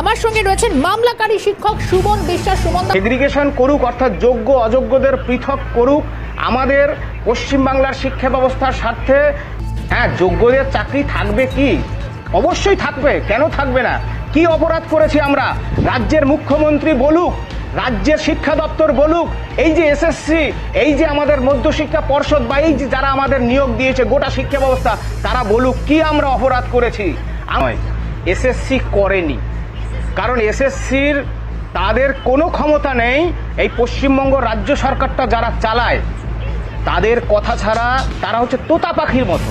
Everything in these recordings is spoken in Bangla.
আমার সঙ্গে রয়েছেন মামলাকারী শিক্ষক সুমন বিশ্বাস। সুমন সেগ্রিগেশন করুক অর্থাৎ যোগ্য অযোগ্যদের পৃথক করুক, আমাদের পশ্চিমবাংলার শিক্ষা ব্যবস্থার স্বার্থে হ্যাঁ যোগ্যদের চাকরি থাকবে কি? অবশ্যই থাকবে, কেন থাকবে না? কি অপরাধ করেছি আমরা? রাজ্যের মুখ্যমন্ত্রী বলুক, রাজ্যের শিক্ষা দপ্তর বলুক, এই যে এসএসসি, এই যে আমাদের মধ্যশিক্ষা পর্ষদ বা এই যে যারা আমাদের নিয়োগ দিয়েছে গোটা শিক্ষা ব্যবস্থা, তারা বলুক কি আমরা অপরাধ করেছি? এসএসসি করেনি। কারণ এসএসসির তাদের কোনো ক্ষমতা নেই এই পশ্চিমবঙ্গ রাজ্য সরকারটা যারা চালায়, তাদের কথা ছাড়া তারা হচ্ছে তোতা পাখির মতো।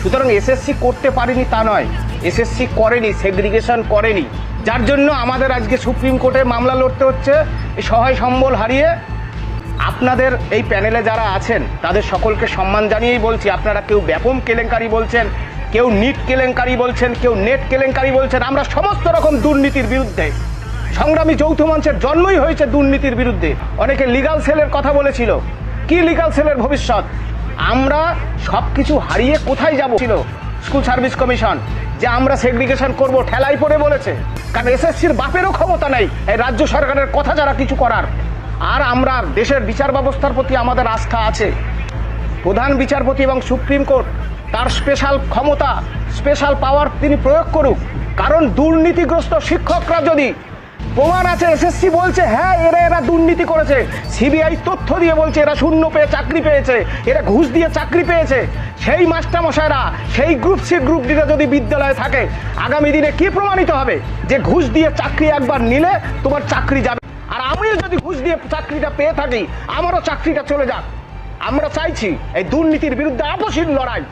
সুতরাং এসএসসি করতে পারেনি তা নয়, এসএসসি করেনি সেগ্রিগেশন করেনি। যার জন্য আমাদের আজকে সুপ্রিম কোর্টে মামলা লড়তে হচ্ছে সহায় সম্বল হারিয়ে আপনাদের এই প্যানেলে যারা আছেন, তাদের সকলকে সম্মান জানিয়েই বলছি, আপনারা কেউ ব্যাপম কেলেঙ্কারি বলছেন কেউ নিট কেলেঙ্কারি বলছেন, কেউ নেট কেলেঙ্কারি বলছেন। আমরা সমস্ত রকম দুর্নীতির বিরুদ্ধে, সংগ্রামী যৌথ মঞ্চের জন্মই হয়েছে দুর্নীতির বিরুদ্ধে। অনেকে লিগাল সেলের কথা বলেছিল। কি লিগাল সেলের ভবিষ্যৎ? আমরা সব কিছু হারিয়ে কোথায় যাব? ছিল স্কুল সার্ভিস কমিশন যে আমরা সেগ্রিগেশন করব ঠেলাই পড়ে বলেছে। কারণ এসএসসির বাপেরও ক্ষমতা নেই, এই রাজ্য সরকারের কথা যারা কিছু করার। আর আমরা দেশের বিচার ব্যবস্থার প্রতি আমাদের আস্থা আছে। প্রধান বিচারপতি এবং সুপ্রিম কোর্ট তার স্পেশাল ক্ষমতা স্পেশাল পাওয়ার তিনি প্রয়োগ করুক। কারণ দুর্নীতিগ্রস্ত শিক্ষকরা যদি প্রমাণ আছে, এসএসসি বলছে হ্যাঁ এরা এরা দুর্নীতি করেছে। সিবিআই তথ্য দিয়ে বলছে, এরা শূন্য পেয়ে চাকরি পেয়েছে, এরা ঘুষ দিয়ে চাকরি পেয়েছে। সেই মাস্টারমশাইরা, সেই গ্রুপ সি গ্রুপ ডিটা যদি বিদ্যালয়ে থাকে, আগামী দিনে কি প্রমাণিত হবে? যে ঘুষ দিয়ে চাকরি একবার নিলে তোমার চাকরি যাবে। আর আমিও যদি ঘুষ দিয়ে চাকরিটা পেয়ে থাকি, আমারও চাকরিটা চলে যাক। আমরা চাইছি এই দুর্নীতির বিরুদ্ধে আপসীন লড়াই।